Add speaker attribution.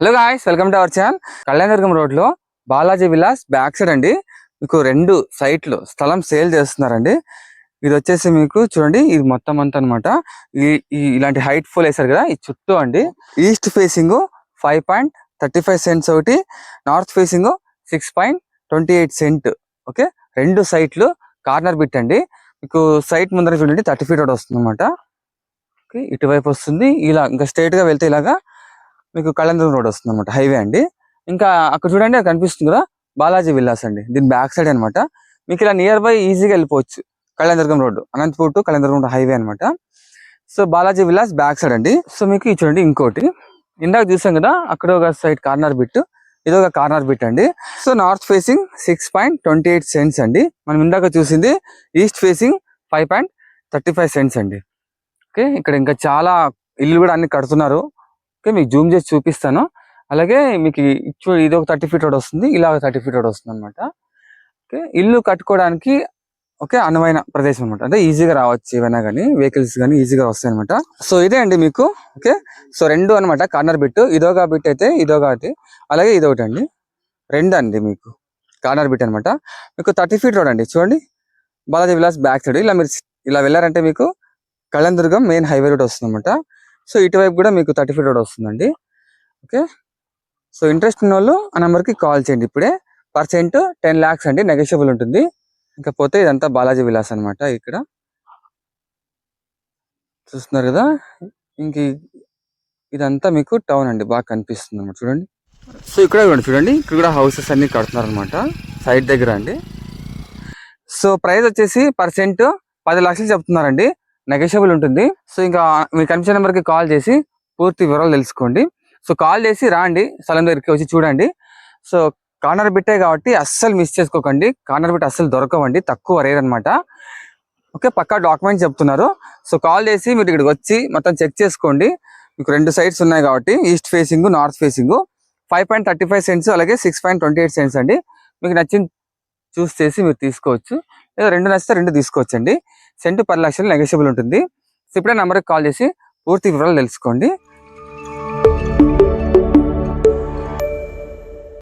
Speaker 1: Hello guys welcome to our channel Kalyandurgam రోడ్లో Balaji villas back side అండి. మీకు రెండు సైట్లు స్థలం సేల్ చేస్తున్నారండి. ఇది వచ్చేసి మీకు చూడండి ఇది మొత్తం అంతా అనమాట ఈ ఇలాంటి హైట్ ఫుల్ వేసారు కదా ఈ చుట్టూ అండి. East facing five point thirty five cents ఒకటి north facing six point twenty eight cent okay రెండు సైట్లు కార్నర్ బిట్ అండి. మీకు సైట్ ముందర చూడండి థర్టీ ఫీట్ ఒకటి వస్తుంది అనమాట ఓకే ఇటువైపు వస్తుంది ఇలా ఇంకా స్ట్రైట్గా వెళ్తే ఇలాగా మీకు కళంద్రం రోడ్ వస్తుంది అనమాట హైవే అండి. ఇంకా అక్కడ చూడండి కనిపిస్తుంది కదా బాలాజీ విల్లాస్ అండి. దీని బ్యాక్ సైడ్ అన్నమాట. మీకు ఇలా నియర్ బై ఈజీగా వెళ్ళిపోవచ్చు Kalyandurgam road Anantapur to Kalyandurgam road highway అన్నమాట. So Balaji villas back side అండి. సో మీకు ఇది చూడండి ఇంకోటి. ఇందాక చూసాం కదా అక్కడ ఒక సైడ్ కార్నర్ బిట్ ఇది ఒక కార్నర్ బిట్ అండి. So north facing six point twenty eight cents అండి. మనం ఇందాక చూసింది east facing five point thirty five cents అండి. ఓకే ఇక్కడ ఇంకా చాలా ఇల్లు కూడా అన్ని కడుతున్నారు. ఓకే మీకు జూమ్ చేసి చూపిస్తాను. అలాగే మీకు చూ- ఇది ఒక థర్టీ ఫీట్ ఒకటి వస్తుంది ఇలా ఒక థర్టీ ఫీట్ ఒకటి వస్తుంది అనమాట ఓకే ఇల్లు కట్టుకోవడానికి ఓకే అనువైన ప్రదేశం అనమాట అంటే ఈజీగా రావచ్చు ఏమైనా కానీ వెహికల్స్ కానీ ఈజీగా వస్తాయి అనమాట సో ఇదే అండి మీకు ఓకే. సో రెండు అనమాట కార్నర్ బిట్. ఇదొక బిట్ అయితే ఇదొక అలాగే ఇదొకటి అండి. రెండు అండి మీకు కార్నర్ బిట్ అనమాట మీకు థర్టీ ఫీట్ రోడ్ అండి చూడండి. Balaji villas back side. ఇలా మీరు ఇలా వెళ్ళారంటే మీకు కళ్యాణదుర్గం మెయిన్ హైవే రోడ్ వస్తుంది అనమాట సో ఇటువైపు కూడా మీకు థర్టీ ఫీట్ రోడ్ వస్తుందండి. ఓకే. సో ఇంట్రెస్ట్ ఉన్న వాళ్ళు ఆ నెంబర్కి కాల్ చేయండి ఇప్పుడే. పర్సెంట్ టెన్ ల్యాక్స్ అండి నెగోషియబుల్ ఉంటుంది. ఇంకా పోతే ఇదంతా బాలాజీ విలాస్ అన్నమాట ఇక్కడ. చూస్తున్నారు కదా? ఇంక ఇదంతా మీకు టౌన్ అండి బాగా కనిపిస్తుంది అనమాట చూడండి. సో ఇక్కడ కూడా చూడండి ఇక్కడ కూడా హౌసెస్ అన్ని కడుతున్నారు అనమాట సైడ్ దగ్గర అండి. సో ప్రైస్ వచ్చేసి పర్సెంట్ పది లక్షలు చెప్తున్నారండి. నెగోషియబుల్ ఉంటుంది. సో ఇంకా మీ కనిపించే నెంబర్కి కాల్ చేసి పూర్తి వివరాలు తెలుసుకోండి. సో కాల్ చేసి రాండి. స్థలం దగ్గరికి వచ్చి చూడండి. సో కార్నర్ బిట్టే కాబట్టి అస్సలు మిస్ చేసుకోకండి. కార్నర్ బిట్ అస్సలు దొరకవండి. తక్కువ రేర్ అనమాట ఓకే పక్కా డాక్యుమెంట్స్ చెప్తున్నారు. సో కాల్ చేసి మీరు ఇక్కడికి వచ్చి మొత్తం చెక్ చేసుకోండి. మీకు రెండు సైడ్స్ ఉన్నాయి కాబట్టి east facing north facing five point thirty five cents అలాగే six point twenty eight cents అండి. మీకు నచ్చింది చూస్ చేసి మీరు తీసుకోవచ్చు. లేదా రెండు నచ్చితే రెండు తీసుకోవచ్చండి. సెంటు పది లక్షలు నెగోషియబుల్ ఉంటుంది. సో ఇప్పుడే నెంబర్కి కాల్ చేసి పూర్తి వివరాలు తెలుసుకోండి.